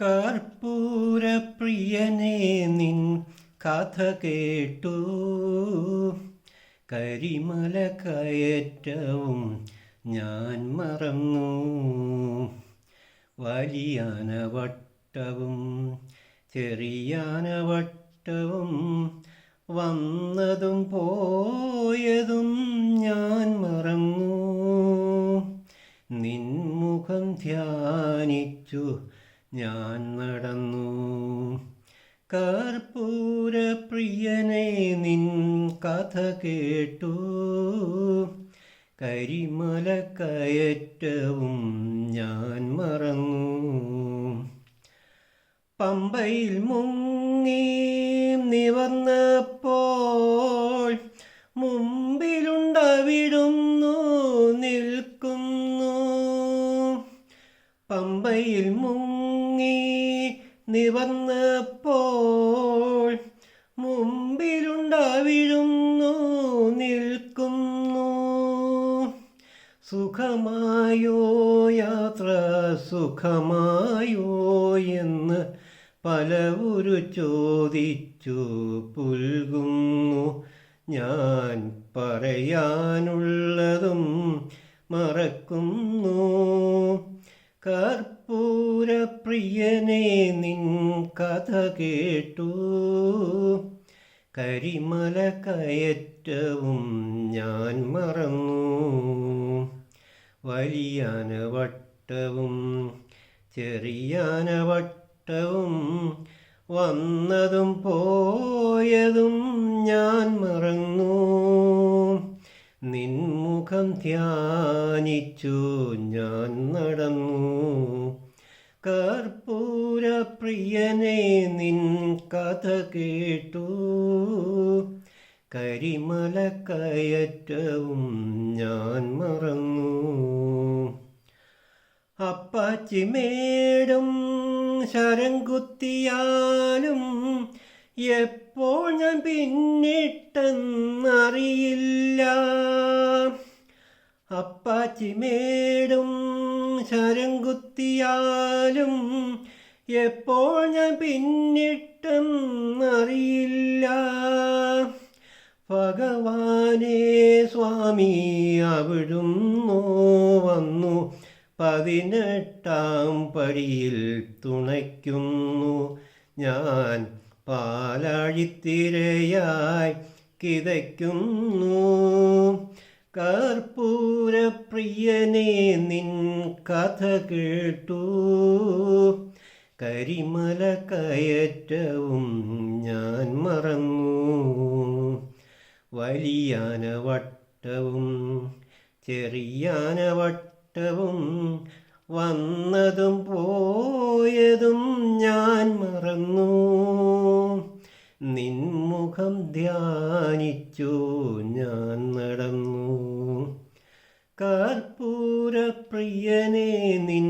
കർപ്പൂരപ്രിയനെ നിൻ കഥ കേട്ടു. കരിമല കയറ്റവും ഞാൻ മറന്നു. വലിയാനവട്ടവും ചെറിയാനവട്ടവും വന്നതും പോയതും ഞാൻ മറന്നു. നിൻമുഖം ധ്യാനിച്ചു ഞാൻ നടന്നു. കർപ്പൂരപ്രിയനെ നിൻ കഥ കേട്ടു. കരിമല കയറ്റവും ഞാൻ മറന്നു. പമ്പയിൽ മുങ്ങി നിവർന്നപ്പോൾ മുമ്പിലുണ്ടവിടുന്നു നിൽക്കുന്നു. പമ്പയിൽ മുങ്ങി നിവർന്നപ്പോൾ മുമ്പിലുണ്ടാവിഴുന്നു നിൽക്കുന്നു. സുഖമായോ? യാത്ര സുഖമായോ എന്ന് പലവരു ചോദിച്ചു പുൽകുന്നു. ഞാൻ പറയാനുള്ളതും മറക്കുന്നു. കർപ്പൂരപ്രിയനെ നിൻ കഥ കേട്ടു. കരിമല കയറ്റവും ഞാൻ മറന്നു. വലിയാനവട്ടവും ചെറിയാനവട്ടവും വന്നതും പോയതും ഞാൻ മറന്നു. നിൻമുഖം ധ്യാനിച്ചു ഞാൻ നടന്നു. കർപ്പൂരപ്രിയനെ നിൻ കഥ കേട്ടു. കരിമല കയറ്റവും ഞാൻ മറന്നു. അപ്പാച്ചിമേടും ശരം കുത്തിയാലും എപ്പോൾ ഞാൻ പിന്നിട്ടെന്നറിയില്ല. അപ്പാച്ചിമേടും ശരം കുത്തിയാലും എപ്പോൾ ഞാൻ പിന്നിട്ടെന്നറിയില്ല. ഭഗവാനേ സ്വാമി അവിടുന്നോ വന്നു. പതിനെട്ടാം പടിയിൽ തുണയ്ക്കുന്നു. ഞാൻ പാലാഴിത്തിരയായി കിതയ്ക്കുന്നു. കർപ്പൂരപ്രിയനെ നിൻ കഥ കേട്ടു. കരിമല കയറ്റവും ഞാൻ മറന്നു. വലിയാനവട്ടവും ചെറിയാനവട്ടവും വന്നതും പോയതും ഞാൻ മറന്നു. നിൻമുഖം ധ്യാനിച്ചു ഞാൻ നടന്നു. കർപ്പൂരപ്രിയനെ നിൻ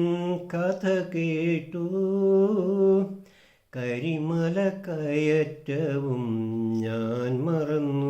കഥ കേട്ടു. കരിമല കയറ്റവും ഞാൻ മറന്നു.